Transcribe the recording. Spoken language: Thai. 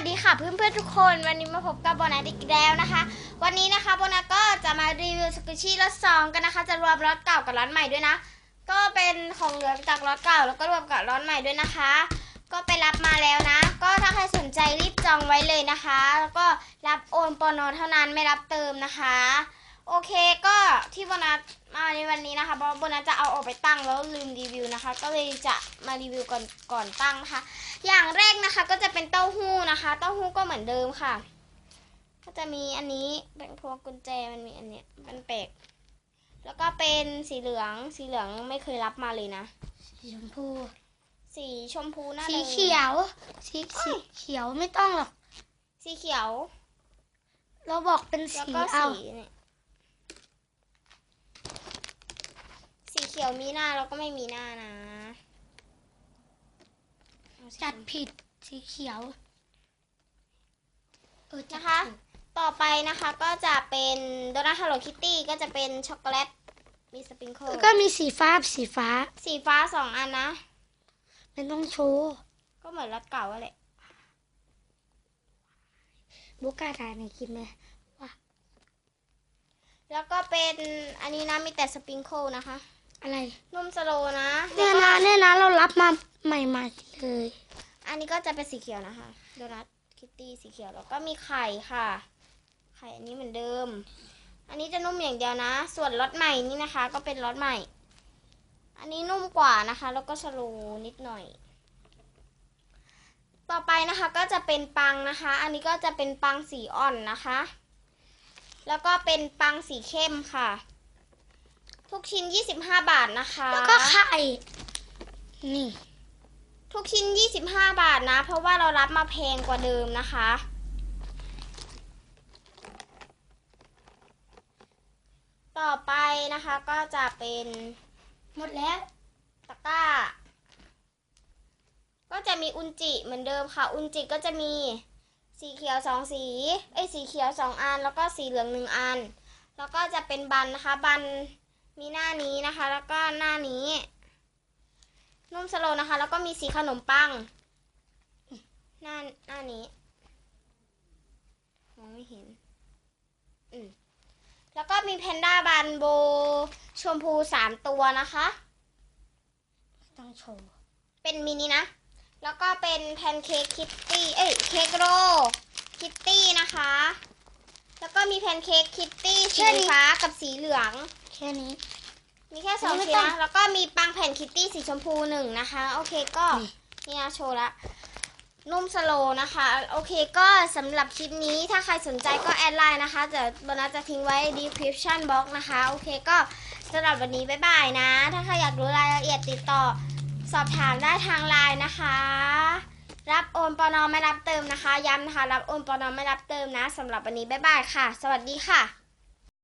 สดีค่ะเพื่อนๆทุกคนวันนี้มาพบกับโบนัสอีกแล้วนะคะ วันนี้นะคะโบนัสก็จะมารีวิวสกุชี่รถสองกันนะคะ จะรวมรถเก่ากับรถใหม่ด้วยนะ ก็เป็นของเหลือจากรถเก่าแล้วก็รวมกับรถใหม่ด้วยนะคะ ก็ไปรับมาแล้วนะ ก็ถ้าใครสนใจรีบจองไว้เลยนะคะ แล้วก็รับโอนปอนอเท่านั้นไม่รับเติมนะคะ โอเคก็ที่โบนัสมาในวันนี้นะคะเพราะโบนัสจะเอาออกไปตั้งแล้วลืมรีวิวนะคะ ก็เลยจะมารีวิวก่อนก่อนตั้งนะคะ อย่างแรกนะคะก็จะเป็นเต้าหู้นะคะ เต้าหู้ก็เหมือนเดิมค่ะ ก็จะมีอันนี้เป็นพวงกุญแจมันมีอันเนี้ยมันแปลกแล้วก็เป็นสีเหลืองสีเหลืองไม่เคยรับมาเลยนะสีชมพู สีชมพูน่าสีเลยเขียวสีสีเขียวไม่ต้องหรอกสีเขียว เราบอกเป็นแล้วสีก็เอาสีเนี่ยสีเขียวมีหน้าแล้วก็ไม่มีหน้านะเอาสีจัดผิดสีเขียวเออจัดนะคะถูกต่อไปนะคะก็จะเป็นโดนัทฮัลโลคิตตี้ก็จะเป็นช็อกโกแลตมีสปริงเกิลแล้วก็มีสีฟ้าสีฟ้า สีฟ้าสองอันนะไม่ต้องโชว์ ก็เหมือนรถเก่าอะแหละบุกกล้าถ่ายในคลิปไหมแล้วก็เป็นอันนี้นะมีแต่สปริงเกิลนะคะ อะไรนุ่มสโลว์นะเนี่ยแล้วก็นะเนี่ยนะเรารับมาใหม่ๆเลย อันนี้ก็จะเป็นสีเขียวนะคะโดนัทคิตตี้สีเขียวแล้วก็มีไข่ค่ะ ไข่อันนี้เหมือนเดิม อันนี้จะนุ่มอย่างเดียวนะ ส่วนรสใหม่นี่นะคะ ก็เป็นรสใหม่ อันนี้นุ่มกว่านะคะ แล้วก็สโลว์นิดหน่อย ต่อไปนะคะก็จะเป็นปังนะคะ อันนี้ก็จะเป็นปังสีอ่อนนะคะ แล้วก็เป็นปังสีเข้มค่ะ ทุกชิ้น 25 บาทนะคะ แล้วก็ไข่ นี่ ทุกชิ้น 25 บาทนะ เพราะว่าเรารับมาแพงกว่าเดิมนะคะ ต่อไปนะคะก็จะเป็นหมดแล้วตะกร้า ก็จะมีอุนจิเหมือนเดิมค่ะ อุนจิก็จะมีสีเขียวสองสี เอ้ยสีเขียวสองอัน แล้วก็สีเหลืองหนึ่งอัน แล้วก็จะเป็นบันนะคะ บัน มีหน้านี้นะคะ แล้วก็หน้านี้ นุ่มสโลว์นะคะ แล้วก็มีสีขนมปัง หน้าหน้านี้มองไม่เห็น อืมแล้วก็มีแพนด้าบันโบ ชมพูสามตัวนะคะไม่ต้องโชว์ เป็นมินินะ แล้วก็เป็นแพนเค้กคิตตี้ เอ้ย เค้กโรคิตตี้นะคะ แล้วก็มีแพนเค้กคิตตี้สีฟ้ากับสีเหลือง แค่นี้ มีแค่สองไม่ชิ้นต้องนะแล้วก็มีปังแผ่นคิตตี้สีชมพูหนึ่งนะคะ โอเคก็นี่นี่นะโชว์ละนุ่มสโลว์นะคะ โอเคก็สำหรับคลิปนี้ถ้าใครสนใจก็แอดไลน์นะคะเดี๋ยวโบนัสจะทิ้งไว้ description box นะคะ โอเคก็สำหรับวันนี้บ๊ายบายนะ ถ้าใครอยากรู้รายละเอียดติดต่อสอบถามได้ทางไลน์นะคะ รับโอนปอนอไม่รับเติมนะคะ ย้ำนะคะ รับโอนปอนอไม่รับเติมนะสำหรับวันนี้บ๊ายบายค่ะ สวัสดีค่ะ